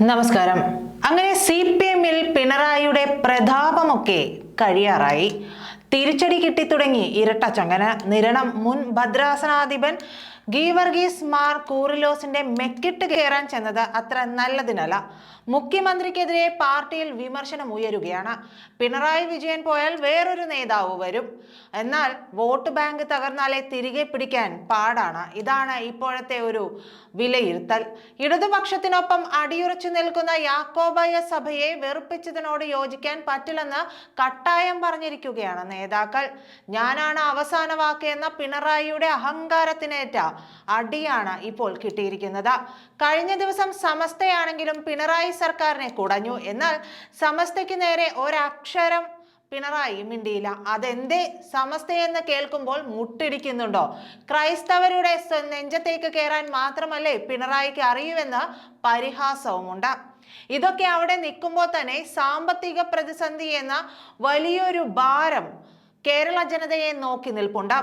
നമസ്കാരം. അങ്ങനെ C P എമ്മിൽ പിണറായിയുടെ പ്രതാപമൊക്കെ കഴിയാറായി. തിരിച്ചടി കിട്ടിത്തുടങ്ങി ഇരട്ട ചങ്ങന. നിരണം മുൻ ഭദ്രാസനാധിപൻ ഗീവർഗീസ് മാർ കൂറിലോസിന്റെ മെക്കിട്ട് കയറാൻ ചെന്നത് അത്ര നല്ലതിനല്ല. മുഖ്യമന്ത്രിക്കെതിരെ പാർട്ടിയിൽ വിമർശനം ഉയരുകയാണ്. പിണറായി വിജയൻ പോയാൽ വേറൊരു നേതാവ് വരും. എന്നാൽ വോട്ട് ബാങ്ക് തകർന്നാലേ തിരികെ പിടിക്കാൻ പാടാണ്. ഇതാണ് ഇപ്പോഴത്തെ ഒരു വിലയിരുത്തൽ. ഇടതുപക്ഷത്തിനൊപ്പം അടിയുറച്ചു നിൽക്കുന്ന യാക്കോബായ സഭയെ വെറുപ്പിച്ചതിനോട് യോജിക്കാൻ പറ്റില്ലെന്ന് കട്ടായം പറഞ്ഞിരിക്കുകയാണ് നേതാക്കൾ. ഞാനാണ് അവസാന വാക്ക് എന്ന പിണറായിയുടെ അഹങ്കാരത്തിനേറ്റ അടിയാണ് ഇപ്പോൾ കിട്ടിയിരിക്കുന്നത്. കഴിഞ്ഞ ദിവസം സമസ്തയാണെങ്കിലും പിണറായി സർക്കാരിനെ കുടഞ്ഞു. എന്നാൽ സമസ്തയ്ക്ക് നേരെ ഒരക്ഷരം പിണറായി മിണ്ടിയില്ല. അതെന്തേ സമസ്തയെന്ന് കേൾക്കുമ്പോൾ മുട്ടിടിക്കുന്നുണ്ടോ? ക്രൈസ്തവരുടെ നെഞ്ചത്തേക്ക് കയറാൻ മാത്രമല്ലേ പിണറായിക്ക് അറിയുമെന്ന് പരിഹാസവുമുണ്ട്. ഇതൊക്കെ അവിടെ നിൽക്കുമ്പോൾ തന്നെ സാമ്പത്തിക പ്രതിസന്ധി എന്ന വലിയൊരു ഭാരം കേരള ജനതയെ നോക്കി നിൽപ്പുണ്ട്.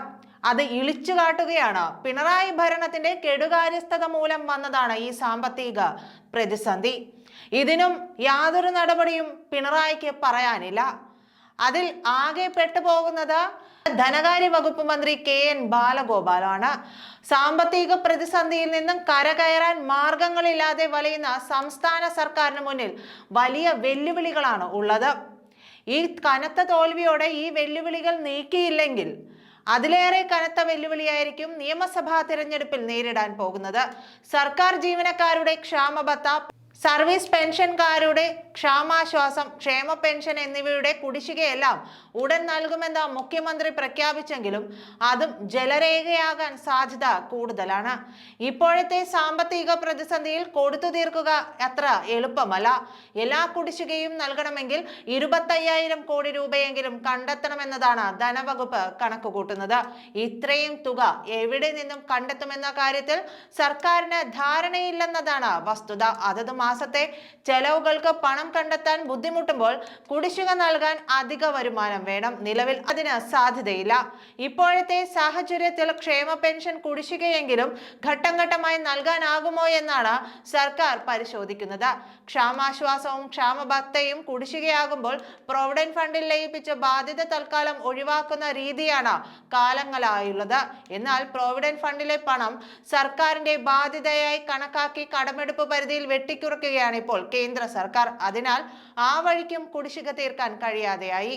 അത് ഇളിച്ചു കാട്ടുകയാണ്. പിണറായി ഭരണത്തിന്റെ കെടുകാര്യസ്ഥത മൂലം വന്നതാണ് ഈ സാമ്പത്തിക പ്രതിസന്ധി. ഇതിനും യാതൊരു നടപടിയും പിണറായിക്ക് പറയാനില്ല. അതിൽ ആകെ പെട്ടുപോകുന്നത് ധനകാര്യ വകുപ്പ് മന്ത്രി കെ എൻ ബാലഗോപാലാണ്. സാമ്പത്തിക പ്രതിസന്ധിയിൽ നിന്നും കരകയറാൻ മാർഗങ്ങളില്ലാതെ വലയുന്ന സംസ്ഥാന സർക്കാരിന് മുന്നിൽ വലിയ വെല്ലുവിളികളാണ് ഉള്ളത്. ഈ കനത്ത തോൽവിയോടെ ഈ വെല്ലുവിളികൾ നീക്കിയില്ലെങ്കിൽ അതിലേറെ കനത്ത വെല്ലുവിളിയായിരിക്കും നിയമസഭാ തിരഞ്ഞെടുപ്പിൽ നേരിടാൻ പോകുന്നത്. സർക്കാർ ജീവനക്കാരുടെ ക്ഷാമബത്ത സർവീസ് പെൻഷൻകാരുടെ ക്ഷാമാശ്വാസം ക്ഷേമ പെൻഷൻ എന്നിവയുടെ കുടിശ്ശികയെല്ലാം ഉടൻ നൽകുമെന്ന് മുഖ്യമന്ത്രി പ്രഖ്യാപിച്ചെങ്കിലും അതും ജലരേഖയാകാൻ സാധ്യത കൂടുതലാണ്. ഇപ്പോഴത്തെ സാമ്പത്തിക പ്രതിസന്ധിയിൽ കൊടുത്തു തീർക്കുക അത്ര എളുപ്പമല്ല. എല്ലാ കുടിശ്ശികയും നൽകണമെങ്കിൽ ഇരുപത്തയ്യായിരം കോടി രൂപയെങ്കിലും കണ്ടെത്തണമെന്നതാണ് ധനവകുപ്പ് കണക്കുകൂട്ടുന്നത്. ഇത്രയും തുക എവിടെ നിന്നും കണ്ടെത്തുമെന്ന കാര്യത്തിൽ സർക്കാരിന് ധാരണയില്ലെന്നതാണ് വസ്തുത. അതത് മാസത്തെ ചെലവുകൾക്ക് പണം കണ്ടെത്താൻ ബുദ്ധിമുട്ടുമ്പോൾ കുടിശ്ശിക നൽകാൻ അധിക വരുമാനം വേണം. നിലവിൽ അതിന് സാധ്യതയില്ല. ഇപ്പോഴത്തെ സാഹചര്യത്തിൽ ക്ഷേമ പെൻഷൻ കുടിശ്ശികയെങ്കിലും ഘട്ടം ഘട്ടമായി നൽകാനാകുമോ എന്നാണ് സർക്കാർ പരിശോധിക്കുന്നത്. ക്ഷാമാശ്വാസവും ക്ഷാമബത്തയും കുടിശ്ശികയാകുമ്പോൾ പ്രൊവിഡന്റ് ഫണ്ടിൽ ലയിപ്പിച്ച ബാധ്യത തൽക്കാലം ഒഴിവാക്കുന്ന രീതിയാണ് കാലങ്ങളായുള്ളത്. എന്നാൽ പ്രൊവിഡന്റ് ഫണ്ടിലെ പണം സർക്കാരിന്റെ ബാധ്യതയായി കണക്കാക്കി കടമെടുപ്പ് പരിധിയിൽ വെട്ടിക്കുറയ്ക്കുകയാണ് ഇപ്പോൾ കേന്ദ്ര സർക്കാർ. അതിനാൽ ആ വഴിക്കും കുടിശ്ശിക തീർക്കാൻ കഴിയാതെയായി.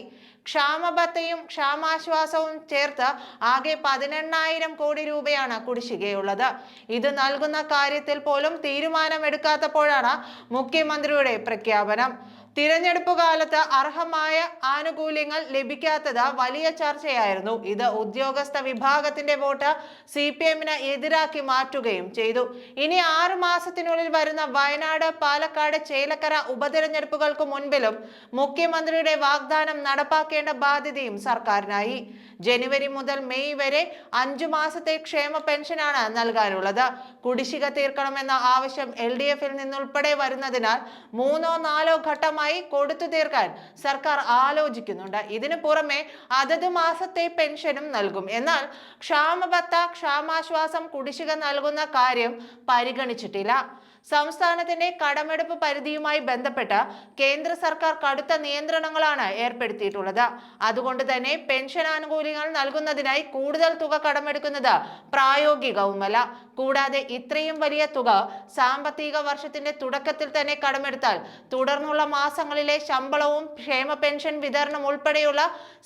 ക്ഷാമബത്തയും ക്ഷാമാശ്വാസവും ചേർത്ത് ആകെ പതിനെണ്ണായിരം കോടി രൂപയാണ് കുടിശ്ശികയുള്ളത്. ഇത് നൽകുന്ന കാര്യത്തിൽ പോലും തീരുമാനമെടുക്കാത്തപ്പോഴാണ് മുഖ്യമന്ത്രിയുടെ പ്രഖ്യാപനം. തിരഞ്ഞെടുപ്പ് കാലത്ത് അർഹമായ ആനുകൂല്യങ്ങൾ ലഭിക്കാത്തത് വലിയ ചർച്ചയായിരുന്നു. ഇത് ഉദ്യോഗസ്ഥ വിഭാഗത്തിന്റെ വോട്ട് സി പി എമ്മിന് എതിരാക്കി മാറ്റുകയും ചെയ്തു. ഇനി ആറു മാസത്തിനുള്ളിൽ വരുന്ന വയനാട് പാലക്കാട് ചേലക്കര ഉപതെരഞ്ഞെടുപ്പുകൾക്ക് മുൻപിലും മുഖ്യമന്ത്രിയുടെ വാഗ്ദാനം നടപ്പാക്കേണ്ട ബാധ്യതയും സർക്കാരിനായി. ജനുവരി മുതൽ മെയ് വരെ അഞ്ചു മാസത്തെ ക്ഷേമ പെൻഷനാണ് നൽകാനുള്ളത്. കുടിശ്ശിക തീർക്കണമെന്ന ആവശ്യം എൽ ഡി എഫിൽ നിന്നുൾപ്പെടെ വരുന്നതിനാൽ മൂന്നോ നാലോ ഘട്ടമായി കൊടുത്തു തീർക്കാൻ സർക്കാർ ആലോചിക്കുന്നുണ്ട്. ഇതിനു പുറമെ അതത് മാസത്തെ പെൻഷനും നൽകും. എന്നാൽ ക്ഷാമബത്ത ക്ഷാമാശ്വാസം കുടിശ്ശിക നൽകുന്ന കാര്യം പരിഗണിച്ചിട്ടില്ല. സംസ്ഥാനത്തിന്റെ കടമെടുപ്പ് പരിധിയുമായി ബന്ധപ്പെട്ട് കേന്ദ്ര സർക്കാർ കടുത്ത നിയന്ത്രണങ്ങളാണ് ഏർപ്പെടുത്തിയിട്ടുള്ളത്. അതുകൊണ്ട് തന്നെ പെൻഷൻ ആനുകൂല്യങ്ങൾ നൽകുന്നതിനായി കൂടുതൽ തുക കടമെടുക്കുന്നത് പ്രായോഗികവുമല്ല. കൂടാതെ ഇത്രയും വലിയ തുക സാമ്പത്തിക വർഷത്തിന്റെ തുടക്കത്തിൽ തന്നെ കടമെടുത്താൽ തുടർന്നുള്ള മാസങ്ങളിലെ ശമ്പളവും ക്ഷേമ പെൻഷൻ വിതരണം ഉൾപ്പെടെയുള്ള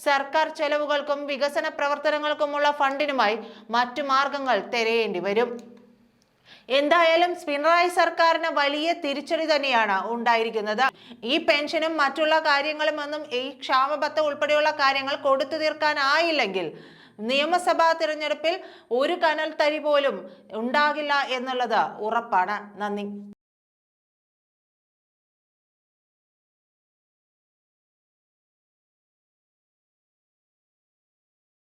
സർക്കാർ ചെലവുകൾക്കും വികസന പ്രവർത്തനങ്ങൾക്കുമുള്ള ഫണ്ടിനുമായി മറ്റു മാർഗങ്ങൾ തിരയേണ്ടി വരും. എന്തായാലും പിണറായി സർക്കാരിന് വലിയ തിരിച്ചടി തന്നെയാണ് ഉണ്ടായിരിക്കുന്നത്. ഈ പെൻഷനും മറ്റുള്ള കാര്യങ്ങളും ഒന്നും ഈ ക്ഷാമബത്ത ഉൾപ്പെടെയുള്ള കാര്യങ്ങൾ കൊടുത്തു തീർക്കാനായില്ലെങ്കിൽ നിയമസഭാ തിരഞ്ഞെടുപ്പിൽ ഒരു കനൽ തരി പോലും ഉണ്ടാകില്ല എന്നുള്ളത് ഉറപ്പാണ്. നന്ദി.